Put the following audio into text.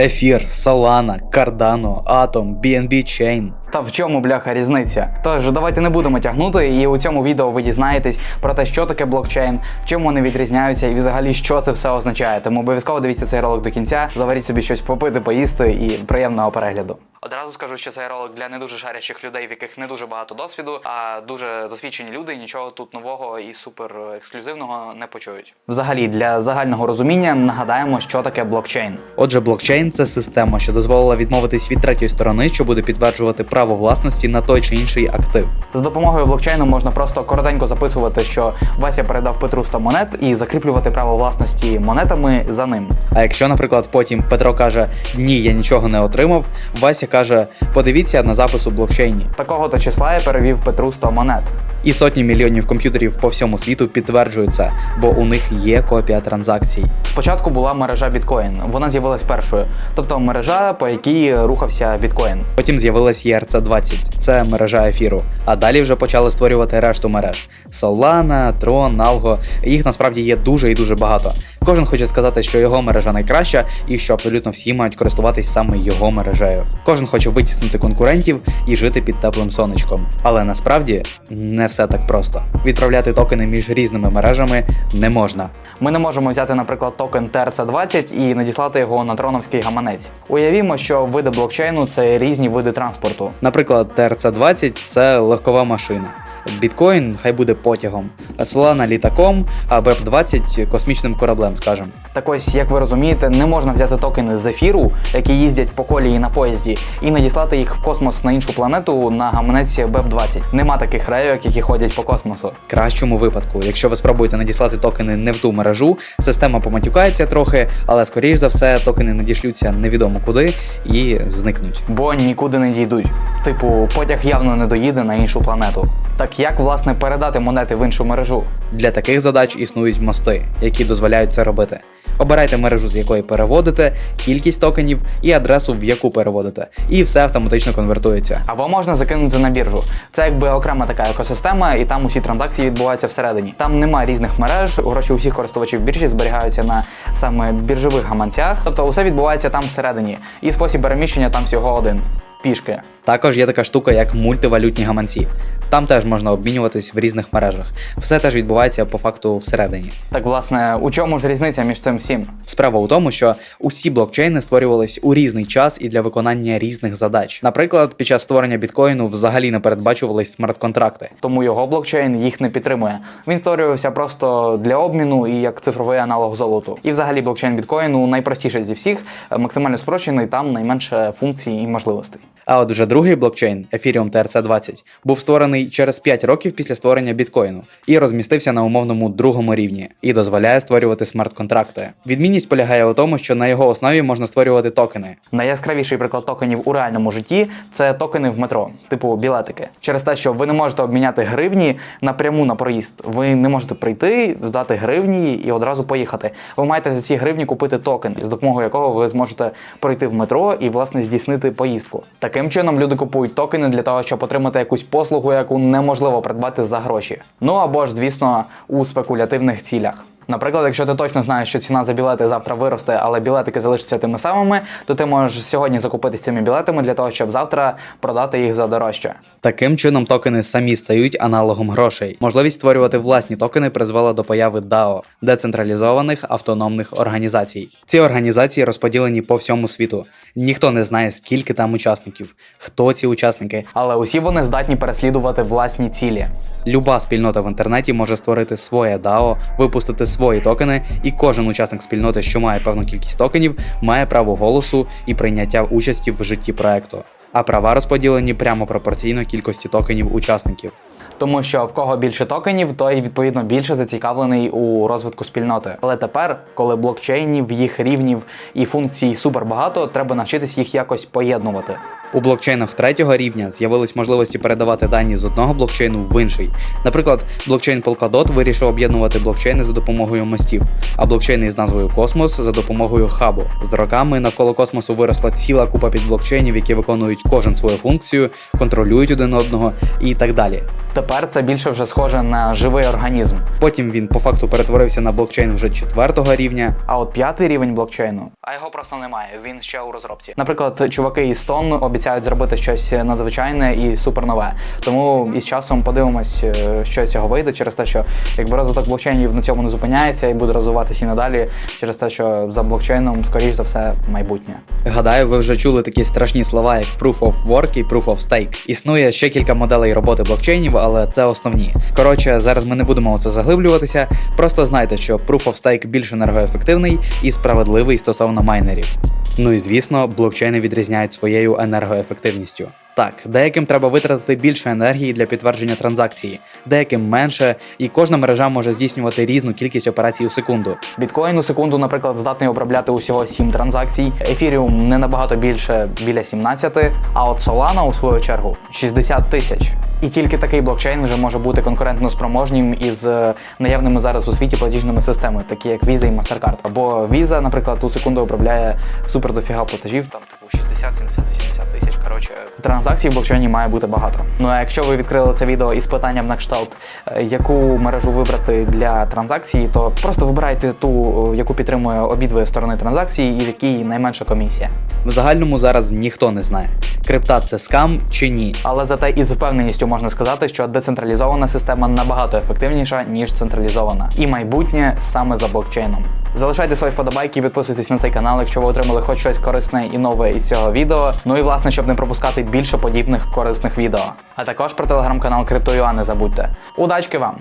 Ефір, Solana, Cardano, Atom, BNB Chain. Та в чому бляха різниця? Тож давайте не будемо тягнути, і у цьому відео ви дізнаєтесь про те, що таке блокчейн, чим вони відрізняються, і взагалі що це все означає. Тому обов'язково дивіться цей ролик до кінця, заваріть собі щось попити, поїсти і приємного перегляду. Одразу скажу, що цей ролик для не дуже шарящих людей, в яких не дуже багато досвіду, а дуже досвідчені люди нічого тут нового і супер ексклюзивного не почують. Взагалі, для загального розуміння нагадаємо, що таке блокчейн. Отже, блокчейн це система, що дозволила відмовитись від третьої сторони, що буде підтверджувати право власності на той чи інший актив. З допомогою блокчейну можна просто коротенько записувати, що Вася передав Петру 100 монет і закріплювати право власності монетами за ним. А якщо, наприклад, потім Петро каже Ні, я нічого не отримав, Вася каже: подивіться на запис у блокчейні. Такого то числа я перевів Петру 100 монет. І сотні мільйонів комп'ютерів по всьому світу підтверджують це, бо у них є копія транзакцій. Спочатку була мережа біткоін. Вона з'явилась першою, тобто мережа, по якій рухався біткоін. Потім з'явилась ERC-20, це мережа ефіру. А далі вже почали створювати решту мереж: Solana, Tron, Algo. Їх насправді є дуже і дуже багато. Кожен хоче сказати, що його мережа найкраща, і що абсолютно всі мають користуватись саме його мережею. Кожен хоче витіснити конкурентів і жити під теплим сонечком. Але насправді не все так просто. Відправляти токени між різними мережами не можна. Ми не можемо взяти, наприклад, токен TRC20 і надіслати його на троновський гаманець. Уявімо, що види блокчейну це різні види транспорту. Наприклад, TRC-20 це легкова машина. Біткоін хай буде потягом, Solana літаком, а BEP-20 космічним кораблем, скажем. Так ось, як ви розумієте, не можна взяти токени з ефіру, які їздять по колії на поїзді, і надіслати їх в космос на іншу планету на гаманець BEP-20. Нема таких рейок, які ходять по космосу. В кращому випадку, якщо ви спробуєте надіслати токени не в ту мережу, система поматюкається трохи, але скоріш за все токени надішлються невідомо куди і зникнуть. бо нікуди не дійдуть. Типу, потяг явно не доїде на іншу планету. Так як власне передати монети в іншу мережу? Для таких задач існують мости, які дозволяють це робити. Обирайте мережу, з якої переводите, кількість токенів і адресу, в яку переводите, і все автоматично конвертується. Або можна закинути на біржу. Це якби окрема така екосистема, і там усі транзакції відбуваються всередині. Там немає різних мереж, гроші усіх користувачів біржі зберігаються на саме біржових гаманцях. Тобто усе відбувається там всередині. І спосіб переміщення там всього один пішки. Також є така штука, як мультивалютні гаманці. Там теж можна обмінюватись в різних мережах. Все теж відбувається по факту всередині. Так, власне, у чому ж різниця між цим всім? Справа у тому, що усі блокчейни створювались у різний час і для виконання різних задач. Наприклад, під час створення біткоїну взагалі не передбачувались смарт-контракти. Тому його блокчейн їх не підтримує. Він створювався просто для обміну і як цифровий аналог золоту. І взагалі блокчейн біткоїну найпростіший зі всіх, е, максимально спрощений, там найменше функцій і можливостей. А от вже другий блокчейн Ethereum TRC-20 був створений через 5 років після створення біткоїну і розмістився на умовному другому рівні і дозволяє створювати смарт-контракти. Відмінність полягає у тому, що на його основі можна створювати токени. Найяскравіший приклад токенів у реальному житті це токени в метро, типу білетики. Через те, що ви не можете обміняти гривні напряму на проїзд. Ви не можете прийти, здати гривні і одразу поїхати. Ви маєте за ці гривні купити токен, з допомогою якого ви зможете пройти в метро і власне здійснити поїздку. Таким чином люди купують токени для того, щоб отримати якусь послугу, яку неможливо придбати за гроші. Ну або ж, звісно, у спекулятивних цілях. Наприклад, якщо ти точно знаєш, що ціна за білети завтра виросте, але білетики залишаться тими самими, то ти можеш сьогодні закупитися цими білетами для того, щоб завтра продати їх за дорожче. Таким чином, токени самі стають аналогом грошей. Можливість створювати власні токени призвела до появи DAO – децентралізованих автономних організацій. Ці організації розподілені по всьому світу. Ніхто не знає, скільки там учасників, хто ці учасники. Але усі вони здатні переслідувати власні цілі. Люба спільнота в інтернеті може створити своє DAO, випустити свої токени, і кожен учасник спільноти, що має певну кількість токенів, має право голосу і прийняття участі в житті проекту. А права розподілені прямо пропорційно кількості токенів учасників. Тому що в кого більше токенів, той відповідно більше зацікавлений у розвитку спільноти. Але тепер, коли блокчейнів, їх рівнів і функцій супер багато, треба навчитись їх якось поєднувати. У блокчейнах третього рівня з'явились можливості передавати дані з одного блокчейну в інший. Наприклад, блокчейн Polkadot вирішив об'єднувати блокчейни за допомогою мостів, а блокчейни із назвою Космос за допомогою хабу. З роками навколо космосу виросла ціла купа підблокчейнів, які виконують кожен свою функцію, контролюють один одного і так далі. Тепер це більше вже схоже на живий організм. Потім він по факту перетворився на блокчейн вже четвертого рівня. А от п'ятий рівень блокчейну, а його просто немає. Він ще у розробці. Наприклад, чуваки із Тон обіцяють зробити щось надзвичайне і супернове. Тому із часом подивимось, е, що цього вийде, через те, що якби розвиток блокчейнів на цьому не зупиняється і буде розвиватися і надалі, через те, що за блокчейном, скоріш за все, майбутнє. Гадаю, ви вже чули такі страшні слова, як Proof of Work і Proof of Stake. Існує ще кілька моделей роботи блокчейнів, але це основні. Коротше, зараз ми не будемо у це заглиблюватися. Просто знайте, що Proof of Stake більш енергоефективний і справедливий стосовно майнерів. Ну і звісно, блокчейни відрізняють своєю енергоефективністю. Так, деяким треба витратити більше енергії для підтвердження транзакції, деяким менше, і кожна мережа може здійснювати різну кількість операцій у секунду. Біткоін у секунду, наприклад, здатний обробляти усього 7 транзакцій. Ефіріум не набагато більше біля 17, а от Solana, у свою чергу, 60 тисяч. І тільки такий блокчейн вже може бути конкурентно спроможнім із е, наявними зараз у світі платіжними системами, такі як Visa і Mastercard. Або Visa, наприклад, у секунду обробляє супер дофіга платежів, там типу 60, 70, 80 тисяч. Коротше, транзакцій в блокчейні має бути багато. Ну а якщо ви відкрили це відео із питанням на кшталт, е, яку мережу вибрати для транзакції, то просто вибирайте ту, е, яку підтримує обидві сторони транзакції і в якій найменша комісія. В загальному зараз ніхто не знає, крипта це скам чи ні. Але зате із впевненістю можна сказати, що децентралізована система набагато ефективніша, ніж централізована. І майбутнє саме за блокчейном. Залишайте свої вподобайки, підписуйтесь на цей канал, якщо ви отримали хоч щось корисне і нове із цього відео. Ну і власне, щоб не пропускати більше подібних корисних відео. А також про телеграм-канал Криптоюа не забудьте. Удачки вам!